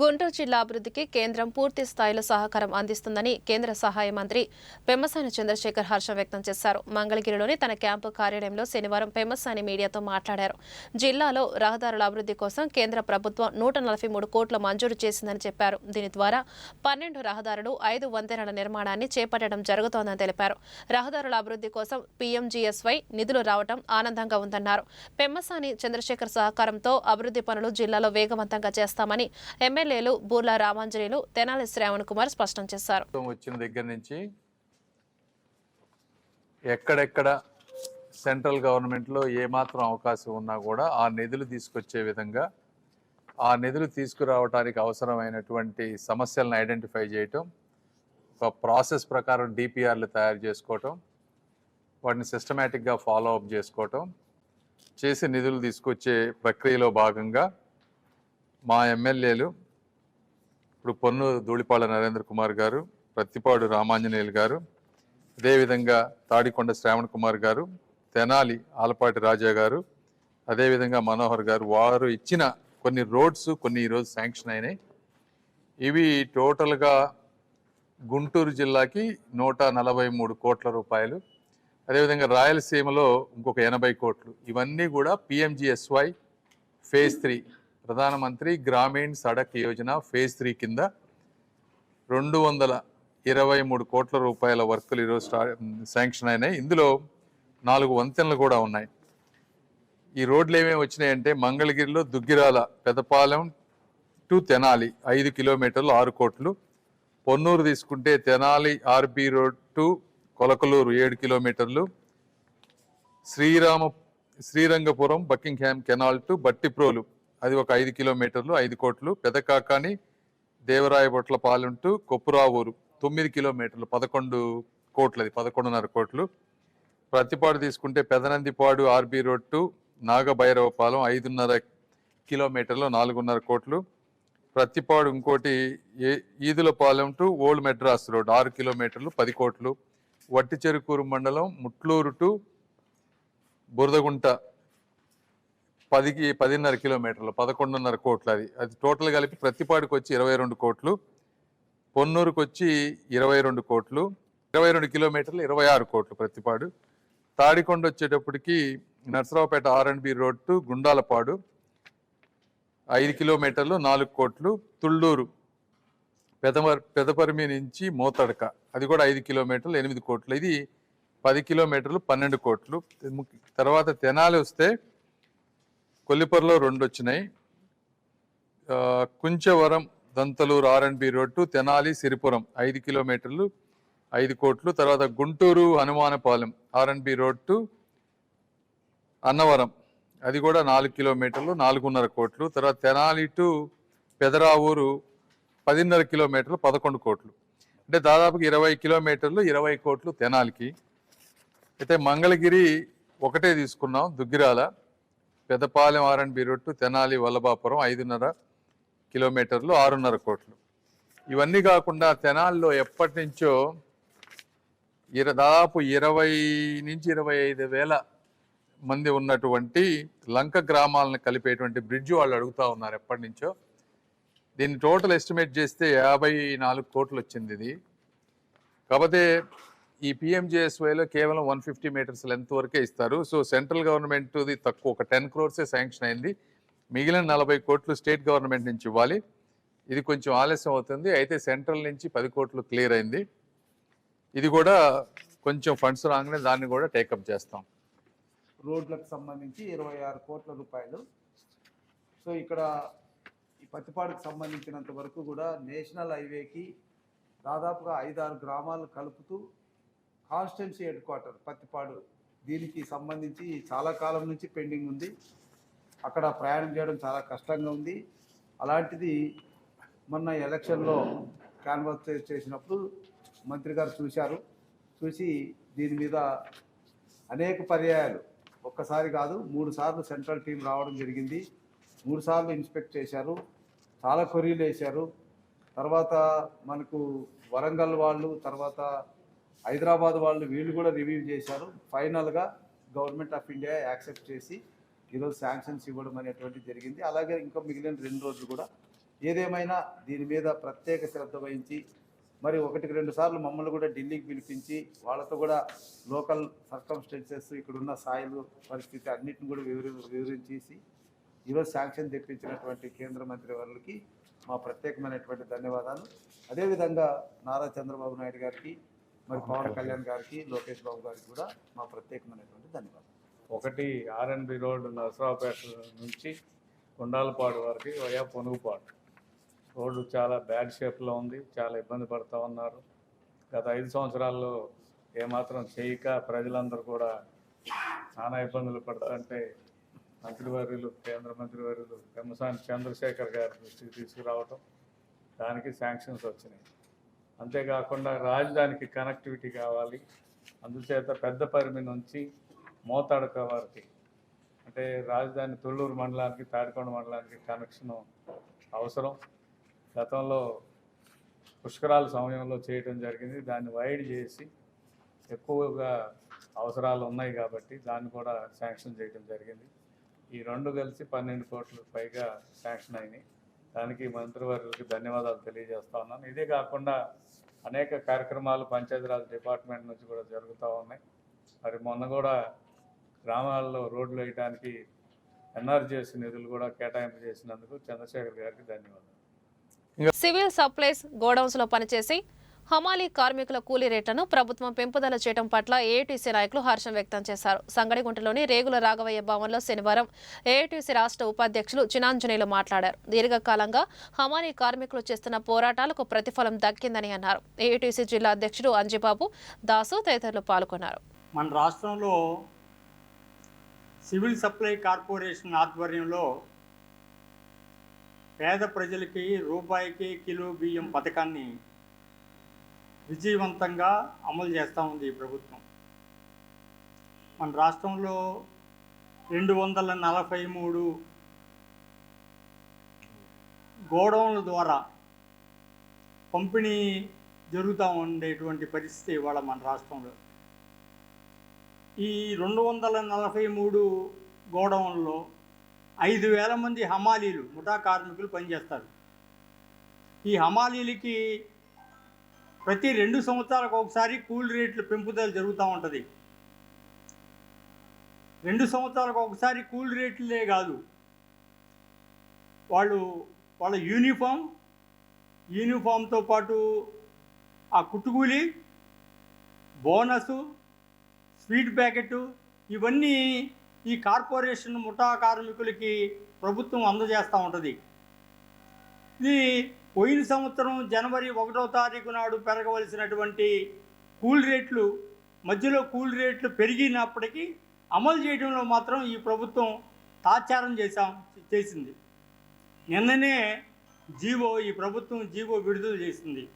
గుంటూరు జిల్లా అభివృద్ధికి కేంద్రం పూర్తి స్థాయిలో సహకారం అందిస్తుందని కేంద్ర సహాయ మంత్రి పెమ్మసాని చంద్రశేఖర్ హర్షం వ్యక్తం చేశారు. మంగళగిరిలోని తన క్యాంపు కార్యాలయంలో శనివారం పెమ్మసాని మీడియాతో మాట్లాడారు. జిల్లాలో రహదారుల అభివృద్ధి కోసం కేంద్ర ప్రభుత్వం నూట నలభై మూడు కోట్ల మంజూరు చేసిందని చెప్పారు. దీని ద్వారా పన్నెండు రహదారులు ఐదు వంతెనల నిర్మాణాన్ని చేపట్టడం జరుగుతోందని తెలిపారు. రహదారుల అభివృద్ధి కోసం పీఎంజీఎస్వై నిధులు రావడం ఆనందంగా ఉందన్నారు. పెమ్మసాని చంద్రశేఖర్ సహకారంతో అభివృద్ధి పనులు జిల్లాలో వేగవంతంగా చేస్తామని ఎమ్మెల్యేలు బూర్లా రామాంజనేయులు తెనాలి శ్రావణ్ కుమార్ స్పష్టం చేశారు. వచ్చిన దగ్గర నుంచి ఎక్కడెక్కడ సెంట్రల్ గవర్నమెంట్లో ఏమాత్రం అవకాశం ఉన్నా కూడా ఆ నిధులు తీసుకొచ్చే విధంగా ఆ నిధులు తీసుకురావడానికి అవసరమైనటువంటి సమస్యలను ఐడెంటిఫై చేయటం ఒక ప్రాసెస్ ప్రకారం డిపిఆర్లు తయారు చేసుకోవటం వాటిని సిస్టమేటిక్గా ఫాలో అప్ చేసుకోవటం చేసి నిధులు తీసుకొచ్చే ప్రక్రియలో భాగంగా మా ఎమ్మెల్యేలు ఇప్పుడు పొన్ను ధూళిపాళ నరేంద్ర కుమార్ గారు ప్రత్తిపాడు రామాంజనేయులు గారు అదేవిధంగా తాడికొండ శ్రావణ్ కుమార్ గారు తెనాలి ఆలపాటి రాజా గారు అదేవిధంగా మనోహర్ గారు వారు ఇచ్చిన కొన్ని రోడ్స్ కొన్ని ఈరోజు శాంక్షన్ అయినాయి. ఇవి టోటల్గా గుంటూరు జిల్లాకి నూట నలభై మూడు కోట్ల రూపాయలు. అదేవిధంగా రాయలసీమలో ఇంకొక ఎనభై కోట్లు. ఇవన్నీ కూడా P M G S Y phase three Pradhan Mantri Gramin Sadak Yojana phase three కింద రెండు వందల ఇరవై మూడు కోట్ల రూపాయల వర్కులు ఈరోజు స్టా శాంక్షన్ అయినాయి. ఇందులో నాలుగు వంతెనలు కూడా ఉన్నాయి. ఈ రోడ్లు ఏమేమి వచ్చినాయంటే మంగళగిరిలో దుగ్గిరాల పెదపాలెం టు తెనాలి ఐదు కిలోమీటర్లు ఆరు కోట్లు. పొన్నూరు తీసుకుంటే Tenali R B road to Kolakaluru ఏడు కిలోమీటర్లు. Srirama Srirangapuram Buckingham canal to Bhattiprolu అది ఒక ఐదు కిలోమీటర్లు ఐదు కోట్లు. పెదకాకాని దేవరాయబొట్ల పాలుంటూ కొప్పురావూరు తొమ్మిది కిలోమీటర్లు పదకొండు కోట్లు అది పదకొండున్నర కోట్లు. ప్రతిపాడు తీసుకుంటే Pedanandipadu R B road to Nagabhairavapalem ఐదున్నర కిలోమీటర్లు నాలుగున్నర కోట్లు. ప్రతిపాడు ఇంకోటి ఏ Edulapalem to old Madras road ఆరు కిలోమీటర్లు పది కోట్లు. వట్టి చెరుకూరు మండలం ముట్లూరు టు బురదగుంట పదికి పదిన్నర కిలోమీటర్లు పదకొండున్నర కోట్లు అది. అది టోటల్ కలిపి ప్రతిపాడికి వచ్చి ఇరవై రెండు కోట్లు పొన్నూరుకు వచ్చి ఇరవై రెండు కోట్లు ఇరవై రెండు కిలోమీటర్లు ఇరవై ఆరు కోట్లు ప్రతిపాడు. తాడికొండ వచ్చేటప్పటికి Narasaraopet R and B road to Gundalapadu ఐదు కిలోమీటర్లు నాలుగు కోట్లు తుళ్ళూరు పెదమర్ పెదపరిమి నుంచి మోతడక అది కూడా ఐదు కిలోమీటర్లు ఎనిమిది కోట్లు ఇది పది కిలోమీటర్లు పన్నెండు కోట్లు. తర్వాత తెనాలి వస్తే కొల్లిపర్లో రెండు వచ్చినాయి Kunchavaram Dantaluru R and B road Tenali Siripuram ఐదు కిలోమీటర్లు ఐదు కోట్లు తర్వాత Guntur Hanumanapalem R and B road to Annavaram అది కూడా నాలుగు కిలోమీటర్లు నాలుగున్నర కోట్లు తర్వాత తెనాలి టు పెదరావూరు పదిన్నర కిలోమీటర్లు పదకొండు కోట్లు. అంటే దాదాపుగా ఇరవై కిలోమీటర్లు ఇరవై కోట్లు తెనాలికి. అయితే మంగళగిరి ఒకటే తీసుకున్నాం Duggirala. Pedapalem R and B road Tenali Vallabhapuram ఐదున్నర కిలోమీటర్లు ఆరున్నర కోట్లు. ఇవన్నీ కాకుండా తెనాల్లో ఎప్పటి నుంచో ఇర దాదాపు ఇరవై నుంచి ఇరవై ఐదు వేల మంది ఉన్నటువంటి లంక గ్రామాలను కలిపేటువంటి బ్రిడ్జ్ వాళ్ళు అడుగుతా ఉన్నారు ఎప్పటి నుంచో. దీన్ని టోటల్ ఎస్టిమేట్ చేస్తే యాభై నాలుగు కోట్లు వచ్చింది ఇది. కాకపోతే ఈ పిఎంజేఎస్వైలో కేవలం వన్ ఫిఫ్టీ మీటర్స్ లెంత్ వరకే ఇస్తారు. సో సెంట్రల్ గవర్నమెంట్ది తక్కువ ఒక టెన్ క్రోర్సే శాంక్షన్ అయింది. మిగిలిన నలభై కోట్లు స్టేట్ గవర్నమెంట్ నుంచి ఇవ్వాలి. ఇది కొంచెం ఆలస్యం అవుతుంది. అయితే సెంట్రల్ నుంచి పది కోట్లు క్లియర్ అయింది. ఇది కూడా కొంచెం ఫండ్స్ రాగానే దాన్ని కూడా టేకప్ చేస్తాం. రోడ్లకు సంబంధించి ఇరవై ఆరు కోట్ల రూపాయలు. సో ఇక్కడ ఈ పత్తిపాడుకు సంబంధించినంత వరకు కూడా నేషనల్ హైవేకి దాదాపుగా ఐదారు గ్రామాలు కలుపుతూ కాన్స్టెన్సీ హెడ్ క్వార్టర్ పత్తిపాడు. దీనికి సంబంధించి చాలా కాలం నుంచి పెండింగ్ ఉంది. అక్కడ ప్రయాణం చేయడం చాలా కష్టంగా ఉంది. అలాంటిది మొన్న ఎలక్షన్లో క్యాన్వాస్ చేసినప్పుడు మంత్రి గారు చూశారు. చూసి దీని మీద అనేక పర్యాయాలు. ఒక్కసారి కాదు మూడు సార్లు సెంట్రల్ టీం రావడం జరిగింది. మూడు సార్లు ఇన్స్పెక్ట్ చేశారు. చాలా కొరీలు వేశారు. తర్వాత మనకు వరంగల్ వాళ్ళు తర్వాత హైదరాబాద్ వాళ్ళు వీళ్ళు కూడా రివ్యూ చేశారు. ఫైనల్గా గవర్నమెంట్ ఆఫ్ ఇండియా యాక్సెప్ట్ చేసి ఈరోజు శాంక్షన్స్ ఇవ్వడం అనేటువంటి జరిగింది. అలాగే ఇంకా మిగిలిన రెండు రోజులు కూడా ఏదేమైనా దీని మీద ప్రత్యేక శ్రద్ధ వహించి మరి ఒకటికి రెండు సార్లు మమ్మల్ని కూడా ఢిల్లీకి పిలిపించి వాళ్ళతో కూడా లోకల్ సర్కమ్స్టెన్సెస్ ఇక్కడున్న స్థాయిలు పరిస్థితి అన్నిటిని కూడా వివరి వివరించేసి ఈరోజు శాంక్షన్ తెప్పించినటువంటి కేంద్ర మంత్రి వారికి మా ప్రత్యేకమైనటువంటి ధన్యవాదాలు. అదేవిధంగా నారా చంద్రబాబు నాయుడు గారికి మరి పవన్ కళ్యాణ్ గారికి లోకేష్ బాబు గారికి కూడా మా ప్రత్యేకమైనటువంటి ధన్యవాదాలు. ఒకటి ఆర్ఎన్బి రోడ్డు నరసరావుపేట నుంచి గుండాలపాడు వరకు వయా పొనుగుపాడు రోడ్డు చాలా బ్యాడ్ షేప్లో ఉంది చాలా ఇబ్బంది పడుతూ ఉన్నారు. గత ఐదు సంవత్సరాల్లో ఏమాత్రం చేయక ప్రజలందరూ కూడా చాలా ఇబ్బందులు పడుతుంటే మంత్రివర్యులు కేంద్ర మంత్రివర్యులు పెమ్మసాని చంద్రశేఖర్ గారి దృష్టికి తీసుకురావటం దానికి శాంక్షన్స్ వచ్చినాయి. అంతేకాకుండా రాజధానికి కనెక్టివిటీ కావాలి. అందుచేత పెద్ద పరిమి నుంచి మోతాడుక వారికి అంటే రాజధాని తొళ్ళూరు మండలానికి తాడికొండ మండలానికి కనెక్షన్ అవసరం. గతంలో పుష్కరాల సమయంలో చేయటం జరిగింది. దాన్ని వైడ్ చేసి ఎక్కువగా అవసరాలు ఉన్నాయి కాబట్టి దాన్ని కూడా శాంక్షన్ చేయడం జరిగింది. ఈ రెండు కలిసి పన్నెండు కోట్లు పైగా శాంక్షన్ అయినాయి. దానికి మంత్రివర్యులకి ధన్యవాదాలు తెలియజేస్తా ఉన్నాను. ఇదే కాకుండా అనేక కార్యక్రమాలు పంచాయతీరాజ్ డిపార్ట్మెంట్ నుంచి కూడా జరుగుతూ ఉన్నాయి. మరి మొన్న కూడా గ్రామాల్లో రోడ్లు వేయడానికి ఎన్ఆర్జీఎస్ నిధులు కూడా కేటాయింపు చేసినందుకు చంద్రశేఖర్ గారికి ధన్యవాదాలు. సివిల్ సప్లైస్ గోడౌన్స్లో పనిచేసి హమాలీ కార్మికుల కూలీ రేట్లను ప్రభుత్వం పెంపుదల చేయడం పట్ల ఏఐటీసీ నాయకులు హర్షం వ్యక్తం చేశారు. సంగడిగుంటలోని రేగుల రాఘవయ్య భవన్లో శనివారం ఏటీసీ రాష్ట్ర ఉపాధ్యక్షులు చినాంజనేయులు మాట్లాడారు. దీర్ఘకాలంగా హమాలీ కార్మికులు చేస్తున్న పోరాటాలకు ప్రతిఫలం దక్కిందని అన్నారు. ఏఐటీసీ జిల్లా అధ్యక్షుడు అంజిబాబు దాసు తదితరులు పాల్గొన్నారు. మన రాష్ట్రంలో సివిల్ సప్లై కార్పొరేషన్ ఆధ్వర్యంలో పేద ప్రజలకి రూపాయికి కిలో బియ్యం పథకాన్ని విజయవంతంగా అమలు చేస్తూ ఉంది ఈ ప్రభుత్వం. మన రాష్ట్రంలో రెండు వందల నలభై మూడు గోడౌన్ల ద్వారా పంపిణీ జరుగుతూ ఉండేటువంటి పరిస్థితి ఇవాళ మన రాష్ట్రంలో. ఈ రెండు వందల నలభై మూడు గోడౌన్లో ఐదు వేల మంది హమాలీలు ముఠా కార్మికులు పనిచేస్తారు. ఈ హమాలీలకి ప్రతి రెండు సంవత్సరాలకు ఒకసారి కూల్ రేట్లు పెంపుదల జరుగుతూ ఉంటుంది. రెండు సంవత్సరాలకు ఒకసారి కూల్ రేట్లే కాదు. వాళ్ళు వాళ్ళ యూనిఫామ్ యూనిఫామ్తో పాటు ఆ కుట్టుకూలి బోనసు స్వీట్ ప్యాకెట్ ఇవన్నీ ఈ కార్పొరేషన్ ముఠా కార్మికులకి ప్రభుత్వం అందజేస్తూ ఉంటుంది. ఇది పోయిన సంవత్సరం జనవరి ఒకటో తారీఖు నాడు పెరగవలసినటువంటి కూల్ రేట్లు మధ్యలో కూల్ రేట్లు పెరిగినప్పటికీ అమలు చేయడంలో మాత్రం ఈ ప్రభుత్వం తాత్సారం చేశాం చేసింది. నిన్ననే జీవో ఈ ప్రభుత్వం జీవో విడుదల చేసింది.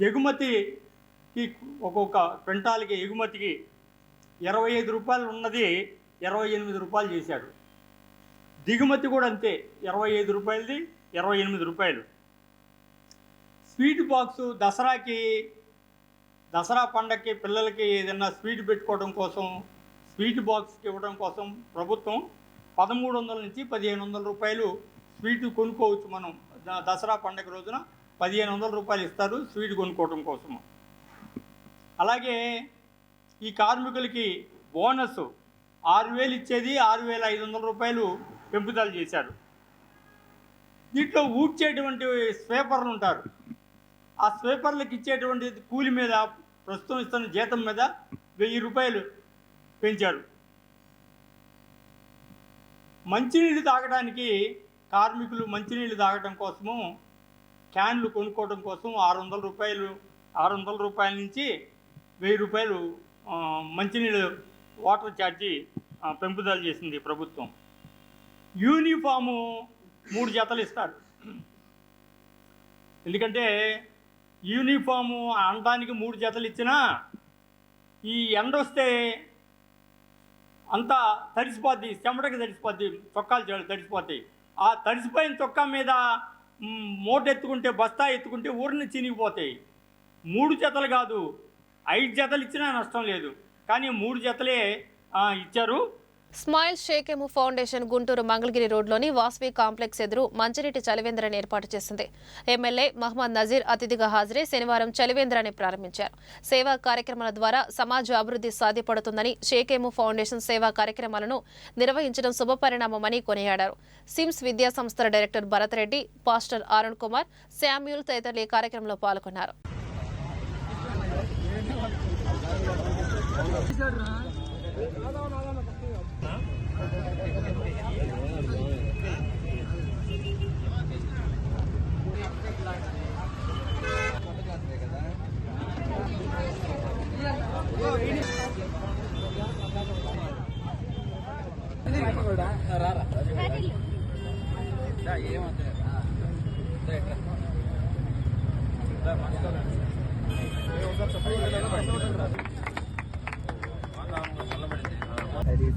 ఎగుమతికి ఒక్కొక్క క్వింటాల్కి ఎగుమతికి ఇరవై ఐదు రూపాయలు ఉన్నది ఇరవై ఎనిమిది రూపాయలు చేశాడు. దిగుమతి కూడా అంతే ఇరవై ఐదు రూపాయలది ఇరవై ఎనిమిది రూపాయలు. స్వీట్ బాక్స్ దసరాకి దసరా పండగకి పిల్లలకి ఏదైనా స్వీట్ పెట్టుకోవడం కోసం స్వీట్ బాక్స్కి ఇవ్వడం కోసం ప్రభుత్వం పదమూడు వందల నుంచి పదిహేను వందల రూపాయలు స్వీట్ కొనుక్కోవచ్చు మనం. దసరా పండగ రోజున పదిహేను వందల రూపాయలు ఇస్తారు స్వీట్ కొనుక్కోవడం కోసం. అలాగే ఈ కార్మికులకి బోనస్ ఆరు వేలు ఇచ్చేది ఆరు వేల ఐదు వందల రూపాయలు పెంపుదల చేశారు. దీంట్లో ఊడ్చేటువంటి స్వేపర్లు ఉంటారు. ఆ స్వీపర్లకు ఇచ్చేటువంటి కూలి మీద ప్రస్తుతం ఇస్తున్న జీతం మీద వెయ్యి రూపాయలు పెంచారు మంచినీళ్ళు తాగడానికి కార్మికులు మంచినీళ్ళు తాగడం కోసము క్యాన్లు కొనుక్కోవడం కోసం ఆరు వందల రూపాయలు ఆరు వందల రూపాయల నుంచి వెయ్యి రూపాయలు మంచినీళ్ళు వాటర్ ఛార్జీ పెంపుదల చేసింది ప్రభుత్వం. యూనిఫాము మూడు జతలు ఇస్తారు. ఎందుకంటే యూనిఫాము అనడానికి మూడు జతలు ఇచ్చినా ఈ ఎండ వస్తే అంతా తడిసిపోద్ది చెమటకి తడిసిపోద్ది చొక్కాలు తడిసిపోతాయి. ఆ తడిసిపోయిన చొక్కా మీద మూట ఎత్తుకుంటే బస్తా ఎత్తుకుంటే ఊరిని చినిగిపోతాయి. మూడు జతలు కాదు ఐదు జతలు ఇచ్చినా నష్టం లేదు. కానీ మూడు జతలే ఇచ్చారు. స్మైల్ షేకెము ఫౌండేషన్ గుంటూరు మంగళగిరి రోడ్లోని వాస్వి కాంప్లెక్స్ ఎదురు మంచినీటి చలివేంద్రని ఏర్పాటు చేసింది. ఎమ్మెల్యే మహమ్మద్ నజీర్ అతిథిగా హాజరై శనివారం చలివేంద్రాన్ని ప్రారంభించారు. సేవా కార్యక్రమాల ద్వారా సమాజ అభివృద్ధి సాధ్యపడుతుందని షేకేము ఫౌండేషన్ సేవా కార్యక్రమాలను నిర్వహించడం శుభపరిణామమని కొనియాడారు. సిమ్స్ విద్యా సంస్థల director Bharat Reddy pastor Arun Kumar Samuel తదితరులు ఈ కార్యక్రమంలో పాల్గొన్నారు.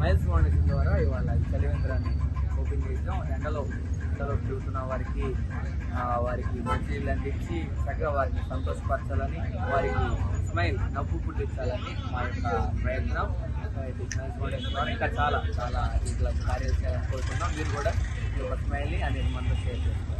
మైల్స్ ఫౌండేషన్ ద్వారా ఇవాళ కలివేంద్రాన్ని ఓపెన్ చేసాం ఎండలో ఎండలో తిరుగుతున్న వారికి వారికి మంచినీళ్ళు అందించి చక్కగా వారిని సంతోషపరచాలని వారికి స్మైల్ నవ్వు పుట్టించాలని మా యొక్క ప్రయత్నం. ఇది ఫౌండేషన్ ద్వారా ఇంకా చాలా చాలా ఇట్లా కార్యాలు చేయాలని కోరుతున్నాం మీరు కూడా ఈ యొక్క స్మైల్ని అనేది మనతో షేర్ చేసుకోవాలి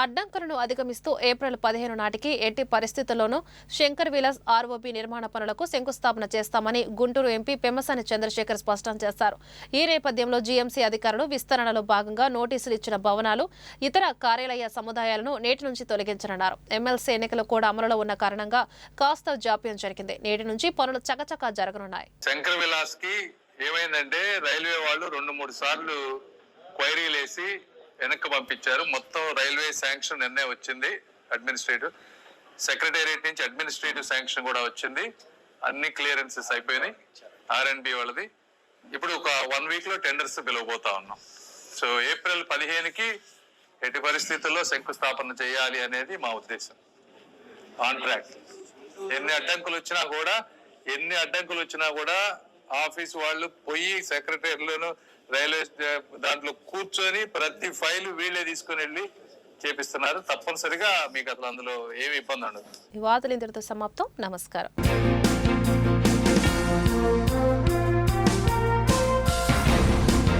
అడ్డంకులను అధిగమిస్తూ ఏప్రిల్ పదిహేను నాటికి ఎట్టి పరిస్థితుల్లోనూ శంకర్ విలాస్ ఆర్ఓబి నిర్మాణ పనులకు శంకుస్థాపన చేస్తామని గుంటూరు ఎంపీ పెమ్మసాని చంద్రశేఖర్ స్పష్టం చేశారు. ఈ నేపథ్యంలో జీఎంసీ అధికారులు విస్తరణలో భాగంగా నోటీసులు ఇచ్చిన భవనాలు ఇతర కార్యాలయ సముదాయాలను నేటి నుంచి తొలగించనున్నారు. ఎమ్మెల్సీ ఎన్నికలు కూడా అమలులో ఉన్న కారణంగా కాస్త జాప్యం జరిగింది. నేటి నుంచి పనులు చకచకా జరగనున్నాయి. శంకర్ విలాస్కి ఏమైందంటే రైల్వే వాళ్ళు రెండు మూడు సార్లు క్వైరీలు వేసి వెనక్కి పంపించారు. మొత్తం రైల్వే శాంక్షన్ నిన్నే వచ్చింది అడ్మినిస్ట్రేటివ్. సెక్రటేరియట్ నుంచి అడ్మినిస్ట్రేటివ్ శాంక్షన్ కూడా వచ్చింది. అన్ని క్లియరెన్సెస్ అయిపోయినాయి. ఆర్ఎన్బి వాళ్ళది. ఇప్పుడు ఒక వన్ వీక్లో టెండర్స్ పిలవబోతా ఉన్నాం. సో ఏప్రిల్ పదిహేనుకి ఎట్టి పరిస్థితుల్లో శంకుస్థాపన చేయాలి అనేది మా ఉద్దేశం. ఆన్ ట్రాక్ ఎన్ని అడ్డంకులు వచ్చినా కూడా ఎన్ని అడ్డంకులు వచ్చినా కూడా ఆఫీస్ వాళ్ళు పోయి సెక్రటరీలోను రైల్వే స్టే- దాంట్లో కూర్చొని ప్రతి ఫైల్ వీళ్ళే తీసుకుని వెళ్ళి చేపిస్తున్నారు. తప్పనిసరిగా మీకు అసలు అందులో ఏమి ఇబ్బంది ఉండదు. ఈ వార్తలు ఇంతటితో సమాప్తం. నమస్కారం.